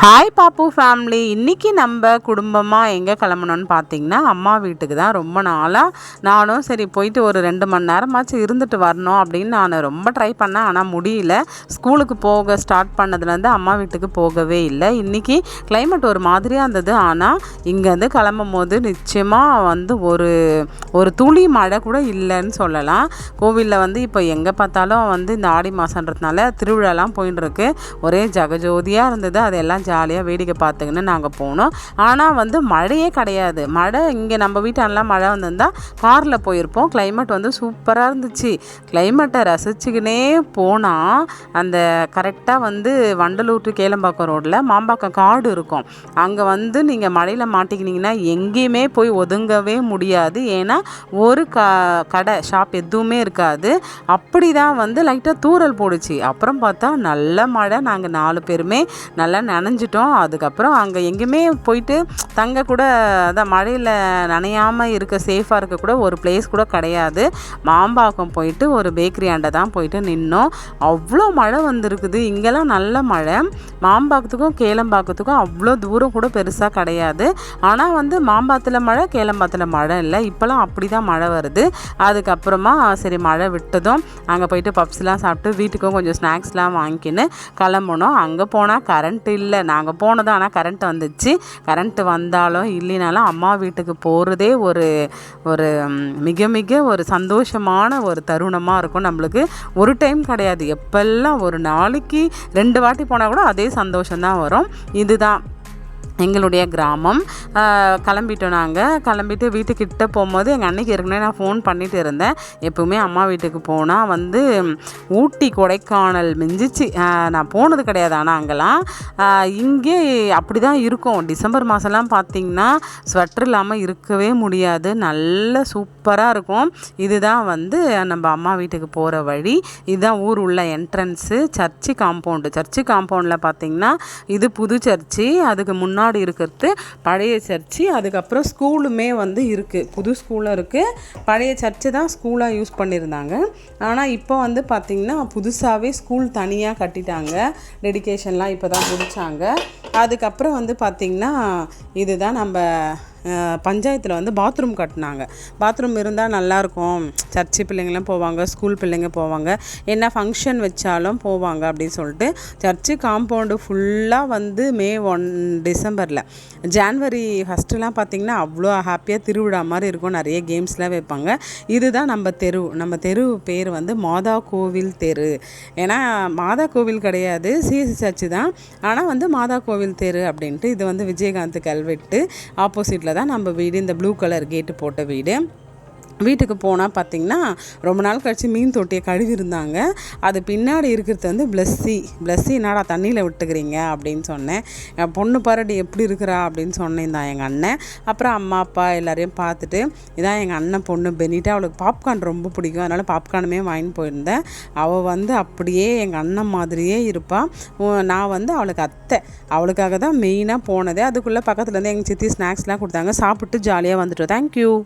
Hi பாப்பு family இன்றைக்கி நம்ம குடும்பமாக எங்கே கிளம்பணும்னு பார்த்தீங்கன்னா அம்மா வீட்டுக்கு தான் ரொம்ப நாளாக நானும் சரி போயிட்டு ஒரு ரெண்டு மணி நேரமாச்சும் இருந்துட்டு வரணும் அப்படின்னு நான் ரொம்ப ட்ரை பண்ணேன். ஆனால் முடியல. ஸ்கூலுக்கு போக ஸ்டார்ட் பண்ணதுலேருந்து அம்மா வீட்டுக்கு போகவே இல்லை. இன்றைக்கி கிளைமேட் ஒரு மாதிரியாக இருந்தது. ஆனால் இங்கேருந்து கிளம்பும் போது நிச்சயமாக வந்து ஒரு ஒரு துளி மழை கூட இல்லைன்னு சொல்லலாம். கோவிலில் வந்து இப்போ எங்கே பார்த்தாலும் வந்து இந்த ஆடி மாதன்றதுனால திருவிழாலாம் போயின்னு இருக்கு. ஒரே ஜகஜோதியாக இருந்தது. அதெல்லாம் ஜாலியாக வேடிக்கை பார்த்துக்கின்னு நாங்கள் போனோம். ஆனால் வந்து மழையே கிடையாது. மழை இங்கே நம்ம வீட்டாலலாம் மழை வந்திருந்தால் காரில் போயிருப்போம். கிளைமேட் வந்து சூப்பராக இருந்துச்சு. கிளைமேட்டை ரசிச்சுக்கினே போனால் அந்த கரெக்டாக வந்து வண்டலூர் டு கேளம்பாக்கம் ரோட்டில் மாம்பாக்கம் காடு இருக்கும். அங்கே வந்து நீங்கள் மழையில் மாட்டிக்கினீங்கன்னா எங்கேயுமே போய் ஒதுங்கவே முடியாது. ஏன்னா ஒரு க கடை ஷாப் எதுவுமே இருக்காது. அப்படி தான் வந்து லைட்டாக தூரல் போடுச்சு. அப்புறம் பார்த்தா நல்ல மழை. நாங்கள் நாலு பேருமே நல்லா நனைஞ்சிட்டோம் அதுக்கப்புறம் அங்கே எங்கேயுமே போயிட்டு தங்க கூட அதான் மழையில் நனையாமல் இருக்க சேஃபாக இருக்க கூட ஒரு பிளேஸ் கூட கிடையாது. மாம்பாக்கம் போயிட்டு ஒரு பேக்கரி ஆண்டை தான் போயிட்டு நின்னோம். அவ்வளோ மழை வந்திருக்குது. இங்கெல்லாம் நல்ல மழை. மாம்பாக்கத்துக்கும் கேளம்பாக்கத்துக்கும் அவ்வளோ தூரம் கூட பெருசாக கிடையாது. ஆனால் வந்து மாம்பாத்தில் மழை கேளம்பாத்தில் மழை இல்லை. இப்போலாம் அப்படி தான் மழை வருது. அதுக்கப்புறமா சரி மழை விட்டதும் அங்கே போயிட்டு பப்ஸ்லாம் சாப்பிட்டு வீட்டுக்கும் கொஞ்சம் ஸ்நாக்ஸ்லாம் வாங்கிக்கின்னு கிளம்புனோம். அங்கே போனால் கரண்ட் இல்லை. நாங்கள் போனதும் ஆனால் கரண்ட் வந்துச்சு. கரண்ட் வந்தாலும் இல்லைனாலும் அம்மா வீட்டுக்கு போகிறதே ஒரு ஒரு மிக மிக ஒரு சந்தோஷமான ஒரு தருணமாக இருக்கும் நம்மளுக்கு. ஒரு டைம் கிடையாது. எப்பெல்லாம் ஒரு நாளைக்கு ரெண்டு வாட்டி போனால் கூட அதே சந்தோஷம்தான் வரும். இதுதான். எங்களுடைய கிராமம். கிளம்பிட்டோம் நாங்கள் கிளம்பிட்டு வீட்டுக்கிட்ட போகும்போது எங்கள் அன்னைக்கு ஏற்கனவே நான் ஃபோன் பண்ணிட்டு இருந்தேன். எப்போவுமே அம்மா வீட்டுக்கு போனால் வந்து ஊட்டி கொடைக்கானல் மிஞ்சிச்சு. நான் போனது கிடையாது ஆனால் அங்கெல்லாம். இங்கே அப்படி தான் இருக்கும். டிசம்பர் மாதம்லாம் பார்த்திங்கன்னா ஸ்வெட்டர் இல்லாமல் இருக்கவே முடியாது. நல்ல சூப்பராக இருக்கும். இதுதான் வந்து நம்ம அம்மா வீட்டுக்கு போகிற வழி. இதுதான் ஊர் உள்ள என்ட்ரன்ஸு சர்ச்சு காம்பவுண்டு சர்ச்சு காம்பவுண்டில் பார்த்திங்கன்னா இது புது சர்ச்சு. அதுக்கு முன்னாடி முன்னாடி இருக்கிறது பழைய சர்ச்சு அதுக்கப்புறம் ஸ்கூலுமே வந்து இருக்குது புது ஸ்கூலும் இருக்குது பழைய சர்ச்சு தான் ஸ்கூலாக யூஸ் பண்ணியிருந்தாங்க. ஆனால் இப்போ வந்து பார்த்திங்கன்னா புதுசாகவே ஸ்கூல் தனியாக கட்டிட்டாங்க. டெடிக்கேஷன்லாம் இப்போ தான் முடித்தாங்க அதுக்கப்புறம் வந்து பார்த்திங்கன்னா இதுதான் நம்ம பஞ்சாயத்தில் வந்து பாத்ரூம் கட்டினாங்க. பாத்ரூம் இருந்தால் நல்லாயிருக்கும் சர்ச்சு பிள்ளைங்களாம் போவாங்க ஸ்கூல் பிள்ளைங்க போவாங்க. என்ன ஃபங்க்ஷன் வச்சாலும் போவாங்க அப்படின்னு சொல்லிட்டு சர்ச்சு காம்பவுண்டு ஃபுல்லாக வந்து மே ஒன் டிசம்பரில். ஜான்வரி ஃபஸ்ட்டுலாம் பார்த்திங்கன்னா அவ்வளோ ஹாப்பியாக திருவிழா மாதிரி இருக்கும். நிறைய கேம்ஸ்லாம் வைப்பாங்க. இதுதான் நம்ம தெரு. நம்ம தெரு பேர் வந்து மாதா கோவில் தெரு. ஏன்னா மாதா கோவில் கிடையாது. சிஎஸ்சி சர்ச்சு தான். ஆனால் வந்து மாதா கோவில் தெரு அப்படின்ட்டு இது வந்து விஜயகாந்த் கல்வெட்டு ஆப்போசிட்டில் தான் நம்ம வீடு இந்த ப்ளூ கலர் கேட்டு போட்ட வீடு. வீட்டுக்கு போனால் பார்த்திங்கன்னா ரொம்ப நாள் கழித்து மீன் தொட்டியை கழுவி இருந்தாங்க. அது பின்னாடி இருக்கிறது வந்து பிளஸ்ஸி. பிளஸ்ஸி என்னடா தண்ணியில் விட்டுக்கிறீங்க? அப்படின்னு சொன்னேன். என் பொண்ணு பரடி எப்படி இருக்கிறா? அப்படின்னு சொன்னேன். தான் எங்கள் அண்ணன். அப்புறம் அம்மா அப்பா எல்லாரையும் பார்த்துட்டு இதான் எங்கள் அண்ணன் பொண்ணு. பெனிட்டு அவளுக்கு பாப்கார்ன் ரொம்ப பிடிக்கும். அதனால் பாப்கார்னுமே வாங்கி போயிருந்தேன். அவள் வந்து அப்படியே எங்கள் அண்ணன் மாதிரியே இருப்பாள் நான் வந்து அவளுக்கு அத்தை. அவளுக்காக தான் மெயினாக போனதே. அதுக்குள்ளே பக்கத்துலேருந்து எங்கள் சித்தி ஸ்நாக்ஸ்லாம் கொடுத்தாங்க. சாப்பிட்டு ஜாலியாக வந்துட்டோம். தேங்க்யூ